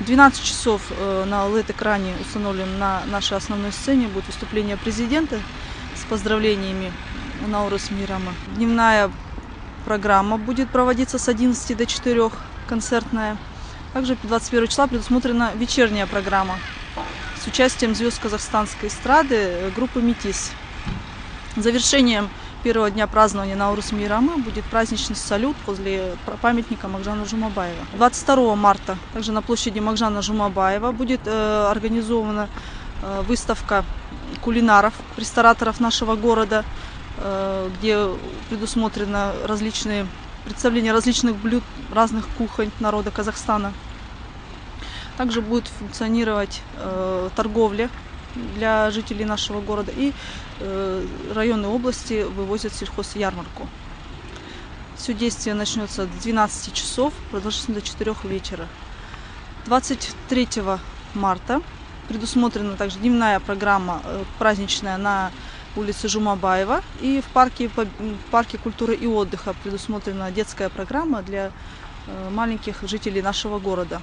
12 часов э, на LED-экране установлен на нашей основной сцене будет выступление президента с поздравлениями Наурус Мирама. Дневная программа будет проводиться с 11 до 4, концертная. Также 21 числа предусмотрена вечерняя программа с участием звезд казахстанской эстрады э, группы «Метис». Завершением первого дня празднования Наурус Мирама будет праздничный салют возле памятника Макжана Жумабаева. 22 марта также на площади Макжана Жумабаева будет э, организована э, выставка кулинаров, рестораторов нашего города, э, где предусмотрено различные представления различных блюд разных кухонь народа Казахстана. Также будет функционировать торговля для жителей нашего города и э, районы области вывозят сельхозярмарку. Все действие начнется с 12 часов, продолжится до 4 вечера. 23 марта предусмотрена также дневная программа э, праздничная на улице Жумабаева. И в парке, в парке культуры и отдыха предусмотрена детская программа для э, маленьких жителей нашего города.